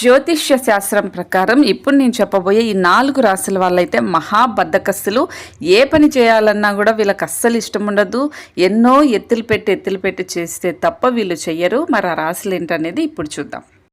జ్యోతిష్య శాస్త్రం ప్రకారం ఇప్పుడు నేను చెప్పబోయే ఈ నాలుగు రాశుల వాళ్ళైతే మహాబద్ధకస్తులు. ఏ పని చేయాలన్నా కూడా వీళ్ళకి అస్సలు ఇష్టం ఉండదు. ఎన్నో ఎత్తులు పెట్టి ఎత్తులు పెట్టి చేస్తే తప్ప వీళ్ళు చెయ్యరు. మరి ఆ రాశులు ఏంటనేది ఇప్పుడు చూద్దాం.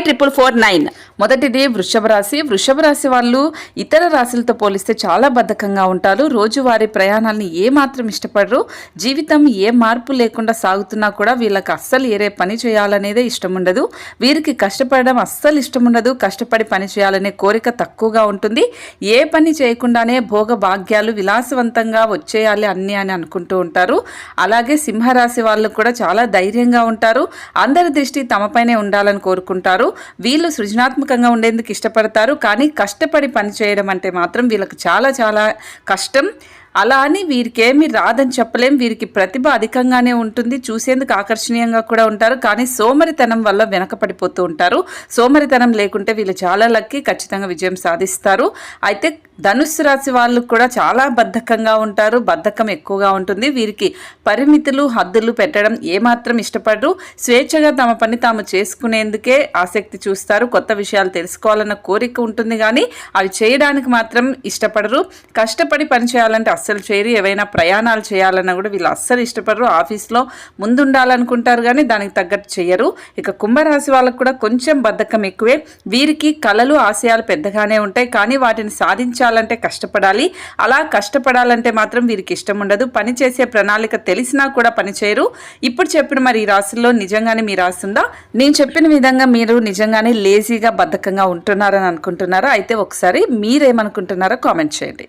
triple four nine మొదటిది వృషభ రాశి. వృషభ రాశి వాళ్ళు ఇతర రాశులతో పోలిస్తే చాలా బద్ధకంగా ఉంటారు. రోజువారీ ప్రయాణాలని ఏ మాత్రం ఇష్టపడరు. జీవితం ఏ మార్పు లేకుండా సాగుతున్నా కూడా వీళ్ళకి అస్సలు ఏరే పని చేయాలనేదే ఇష్టం ఉండదు వీరికి కష్టపడడం అస్సలు ఇష్టం ఉండదు కష్టపడి పని చేయాలనే కోరిక తక్కువగా ఉంటుంది. ఏ పని చేయకుండానే భోగ భాగ్యాలు విలాసవంతంగా వచ్చేయాలి అన్ని అని అనుకుంటూ ఉంటారు. అలాగే సింహరాశి వాళ్ళు కూడా చాలా ధైర్యంగా ఉంటారు. అందరి దృష్టి తమపైనే ఉండాలని కోరుకుంటారు. వీళ్ళు సృజనాత్మక సృజనాత్మకంగా ఉండేందుకు ఇష్టపడతారు. కానీ కష్టపడి పని చేయడం అంటే మాత్రం వీళ్ళకి చాలా చాలా కష్టం. అలా అని వీరికేమి రాదని చెప్పలేం. వీరికి ప్రతిభ అధికంగానే ఉంటుంది. చూసేందుకు ఆకర్షణీయంగా కూడా ఉంటారు. కానీ సోమరితనం వల్ల వెనకపడిపోతూ ఉంటారు. సోమరితనం లేకుంటే వీళ్ళు చాలా లక్కీ ఖచ్చితంగా విజయం సాధిస్తారు. అయితే ధనుస్సు రాశి వాళ్ళు కూడా చాలా బద్ధకంగా ఉంటారు బద్ధకం ఎక్కువగా ఉంటుంది. వీరికి పరిమితులు హద్దులు పెట్టడం ఏమాత్రం ఇష్టపడరు. స్వేచ్ఛగా తమ పని తాము చేసుకునేందుకే ఆసక్తి చూస్తారు. కొత్త విషయాలు తెలుసుకోవాలన్న కోరిక ఉంటుంది కానీ అవి చేయడానికి మాత్రం ఇష్టపడరు. కష్టపడి పని చేయాలంటే అస్సలు చేయరు. ఏవైనా ప్రయాణాలు చేయాలన్నా కూడా వీళ్ళు అస్సలు ఇష్టపడరు. ఆఫీస్లో ముందుండాలనుకుంటారు కానీ దానికి తగ్గట్టు చేయరు ఇక కుంభరాశి వాళ్ళకు కూడా కొంచెం బద్ధకం ఎక్కువే. వీరికి కళలు ఆశయాలు పెద్దగానే ఉంటాయి. కానీ వాటిని సాధించాలంటే కష్టపడాలి. అలా కష్టపడాలంటే మాత్రం వీరికి ఇష్టం ఉండదు. పని చేసే ప్రణాళిక తెలిసినా కూడా పని చేయరు. ఇప్పుడు చెప్పిన మరి ఈ రాశుల్లో నిజంగానే మీ రాస్తుందా నేను చెప్పిన విధంగా మీరు నిజంగానే లేజీగా బద్ధకంగా ఉంటున్నారని అనుకుంటున్నారా? అయితే ఒకసారి మీరేమనుకుంటున్నారో కామెంట్ చేయండి.